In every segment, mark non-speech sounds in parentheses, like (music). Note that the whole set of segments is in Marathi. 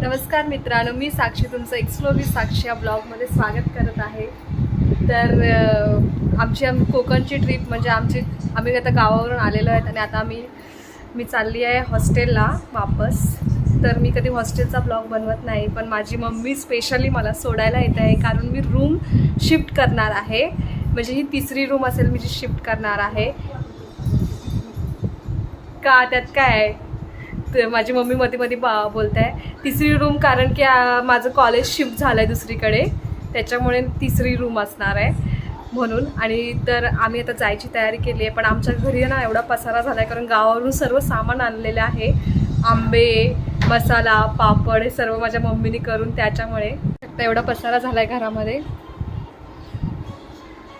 नमस्कार मित्रांनो मी साक्षी तुमचं एक्सप्लोरी साक्षी या ब्लॉगमध्ये स्वागत करत आहे. तर आमची आम कोकणची ट्रिप म्हणजे आमची आम्ही आता गावावरून आलेलो आहेत आणि आता आम्ही मी चालली आहे हॉस्टेलला वापस. तर मी कधी हॉस्टेलचा ब्लॉग बनवत नाही पण माझी मम्मी स्पेशली मला सोडायला येत आहे कारण मी रूम शिफ्ट करणार आहे. म्हणजे ही तिसरी रूम असेल मी जी शिफ्ट करणार आहे. का त्यात काय आहे? माझी मम्मी मध्ये मध्ये बा बोलत आहे तिसरी रूम कारण की माझं कॉलेज शिफ्ट झालं आहे दुसरीकडे. त्याच्यामुळे तिसरी रूम असणार आहे म्हणून. आणि तर आम्ही आता जायची तयारी केली आहे पण आमच्या घरी ना एवढा पसारा झाला आहे कारण गावावरून सर्व सामान आणलेलं आहे. आंबे मसाला पापड हे सर्व माझ्या मम्मीने करून त्याच्यामुळे आता एवढा पसारा झाला आहे घरामध्ये.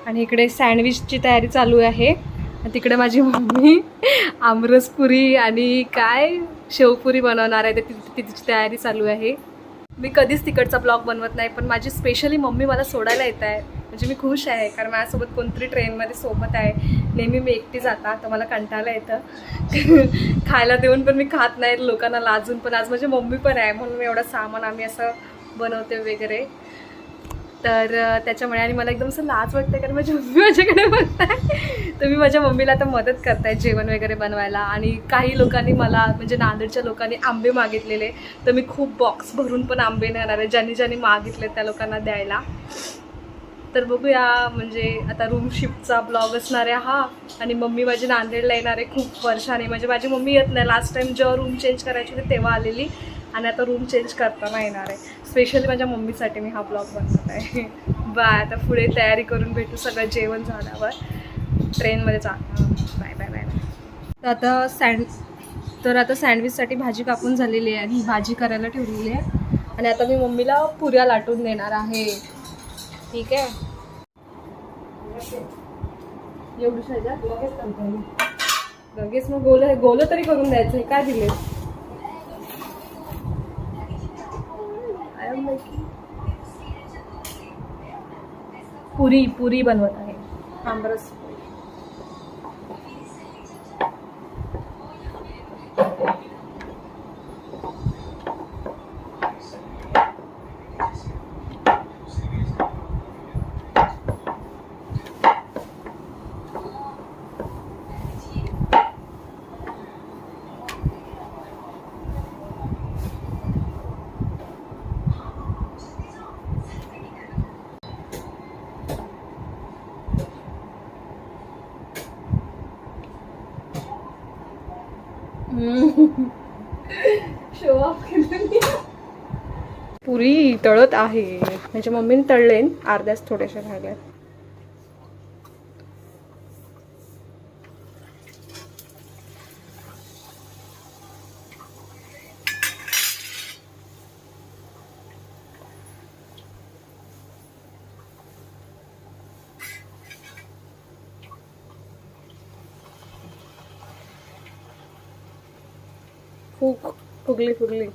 आणि इकडे सँडविचची तयारी चालू आहे. तिकडे माझी मम्मी आमरसपुरी आणि काय शेवपुरी बनवणार आहे ते तिची तयारी चालू आहे. मी कधीच तिकडचा ब्लॉग बनवत नाही पण माझी स्पेशली मम्मी मला सोडायला येत आहे. म्हणजे मी खुश आहे कारण माझ्यासोबत कोणतरी ट्रेनमध्ये सोबत आहे. नेहमी मी एकटी जाता तर मला कंटाळा येतं. (laughs) खायला देऊन पण मी खात नाही लोकांना लाजून. पण आज माझी मम्मी पण आहे म्हणून मी एवढं सामान आम्ही असं बनवते वगैरे. तर त्याच्यामुळे आणि मला एकदम असं लाज वाटतं कारण माझी मम्मी माझ्याकडे बघताय. तर मी माझ्या मम्मीला आता मदत करताय जेवण वगैरे बनवायला. आणि काही लोकांनी मला म्हणजे नांदेडच्या लोकांनी आंबे मागितलेले. तर मी खूप बॉक्स भरून पण आंबे नेणार आहे. ज्यांनी ज्यांनी मागितले त्या लोकांना द्यायला. तर बघूया म्हणजे आता रूम शिफ्टचा ब्लॉग असणार आहे हा. आणि मम्मी माझी नांदेडला येणार आहे खूप वर्षाने. म्हणजे माझी मम्मी येत नाही. लास्ट टाइम जेव्हा रूम चेंज करायची होती तेव्हा आलेली. आणि आता रूम चेंज करताना येणार आहे. स्पेशली माझ्या मम्मीसाठी मी हा ब्लॉग बनवत आहे. (laughs) बाय आता पुढे तयारी करून भेटू सगळं जेवण झाल्यावर. ट्रेनमध्ये जाणार बाय बाय बाय तर आता सँड तर आता सँडविचसाठी भाजी कापून झालेली आहे आणि ही भाजी करायला ठेवलेली आहे. आणि आता मी मम्मीला पुऱ्या लाटून देणार आहे. ठीक आहे? एवढं लगेच मग गोल गोल तरी करून द्यायचं काय दिले पुरी पुरी बनवत आहे आमरस पुरी. पुरी तळत आहे. माझ्या मम्मीने तळले अर्ध्याच थोड्याशा राहिल्या फुग फुगली फुगली.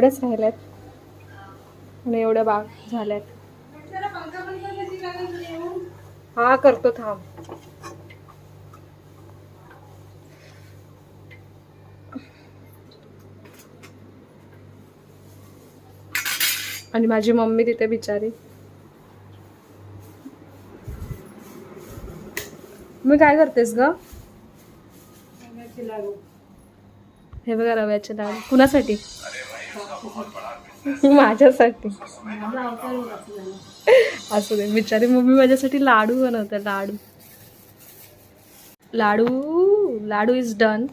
एवढ्याच राहिल्यात. आणि एवढ्या बाग झाल्यात. हा करतो थांब. आणि माझी मम्मी तिथे बिचारी. मी काय करतेस ग? हे बघा रव्याचे लाडू. कुणासाठी? (laughs) माझ्यासाठी. असू दे बिचारी मम्मी माझ्यासाठी लाडू बनवते लाडू. लाडू लाडू इज डन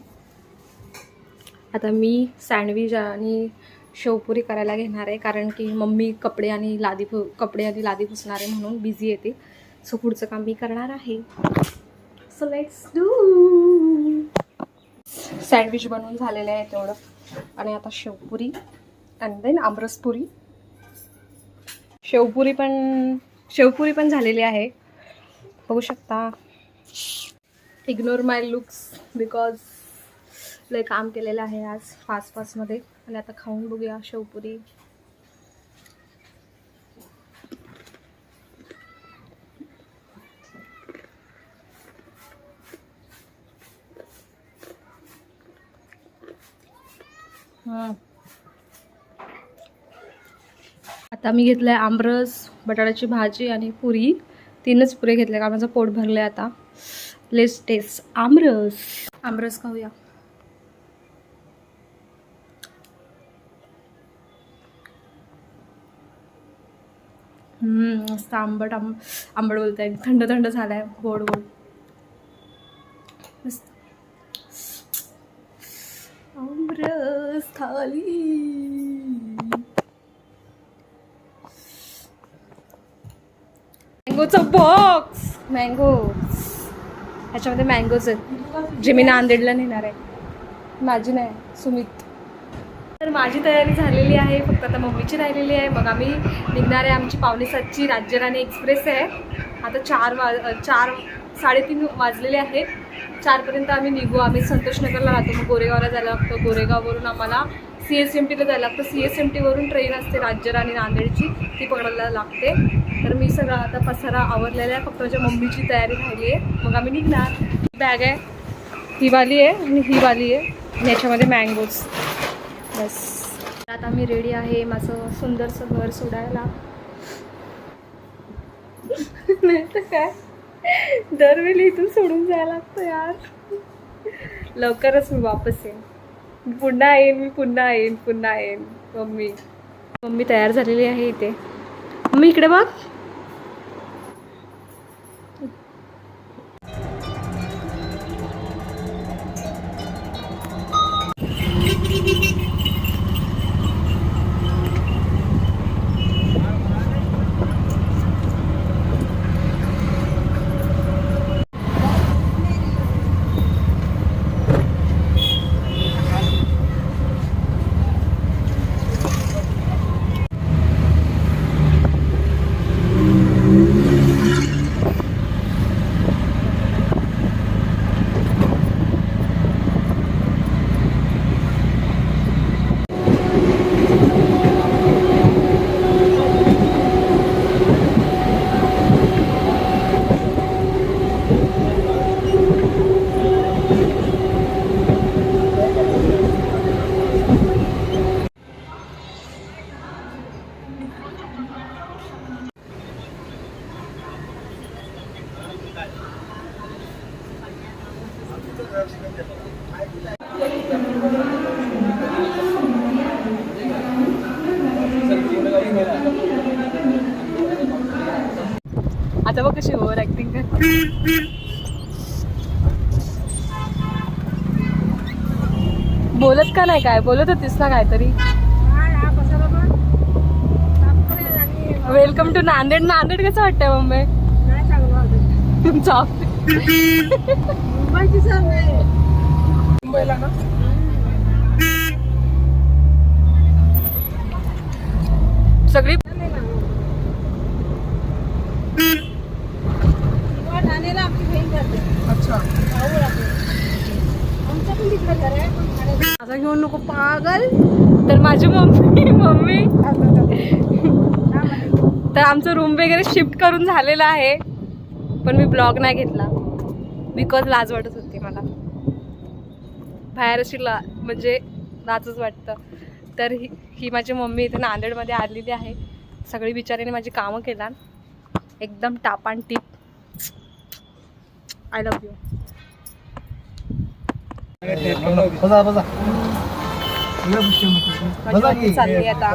आता मी सँडविच आणि शेवपुरी करायला घेणार आहे कारण की मम्मी कपडे आणि लादी पु कपडे आणि लादी पुसणार आहे म्हणून बिझी येते सो पुढचं काम मी करणार आहे. सो लेट्स डू सँडविच बनवून झालेलं आहे तेवढं. आणि आता शेवपुरी. अँड देन आमरसपुरी शेवपुरी पण शेवपुरी पण झालेली आहे. बघू शकता. इग्नोर माय लुक्स बिकॉज लय काम केलेलं आहे आज फास्ट फास्टमध्ये आणि आता खाऊन बघूया शेवपुरी. आता मी घेतलाय आमरस बटाट्याची भाजी आणि पुरी. तीनच पुरे घेतल्या का माझं पोट भरलंय आता. लेस टेस्ट आमरस. आमरस खाऊया. हम्म, मस्त आंबट आंब आंबट बोलताय. थंड थंड झालाय गोड गोड. मस्त. आमरस खाली मँगोचा बॉक्स मँगो ह्याच्यामध्ये मँगोज आहेत. जे मी नांदेडला नेणार आहे. माझी नाही सुमित. तर माझी तयारी झालेली आहे. फक्त आता मम्मीची राहिलेली आहे. मग आम्ही निघणार आहे आमची पावणे सातची. राज्यराणी एक्सप्रेस आहे. आता चार वा चार साडेतीन वाजलेले आहेत. चारपर्यंत आम्ही निघू. आम्ही संतोषनगरला राहतो. मग गोरेगावला जायला लागतं. गोरेगाववरून आम्हाला सी एस एम टीला जायला लागतं. सी एस एम टीवरून ट्रेन असते राज्यराणी नांदेडची. ती पकडायला लागते. तर मी सगळं आता पसारा आवरलेला आहे. फक्त माझ्या मम्मीची तयारी राहिली आहे. मग आम्ही निघणार. बॅग आहे. ही वाली आहे आणि ही वाली आहे. आणि याच्यामध्ये मँगोज बस. आता मी रेडी आहे. माझं सुंदरसं घर सोडायला. नाही तर काय? दरवेळी इथून सोडून जायला लागतं यार. लवकरच मी वापस येईन. पुन्हा येईन मी पुन्हा येईन पुन्हा येईन. मम्मी. मम्मी तयार झालेली आहे इथे. मम्मी इकडे बघ. आता बघ कशी ओव्हर ऍक्टिंग बोलत का नाही काय? बोलत होतीस ना काहीतरी. Welcome to Nanded. नांदेड कसं वाटतंय मम्मी चाप (laughs) मुंबईला ना? सगळी अच्छा. माझा घेऊन नको पागल. तर माझी मम्मी मम्मी. तर आमचं रूम वगैरे शिफ्ट करून झालेलं आहे. पण मी ब्लॉग नाही घेतला. बिकॉज लाज वाटत होती मला. बाहेर अशी ला म्हणजे लाजच वाटतं. तर ही ही माझी मम्मी इथे नांदेडमध्ये आलेली आहे. सगळी बिचारीने माझी कामं केला एकदम टापान टीप आय लव्ह यू चालली आता.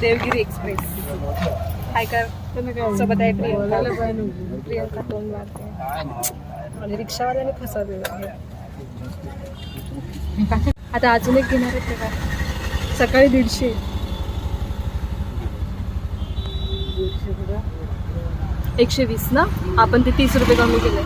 देवगिरी एक्सप्रेस. हाय कर. सोबत आहे प्रियंका प्रियंका फोन मारते आणि रिक्षावाल्याने फसवलेलं आहे आता अजून एक घेणार आहेत का सकाळी दीडशे. एकशे वीस ना? आपण ते तीस रुपये कमी केले.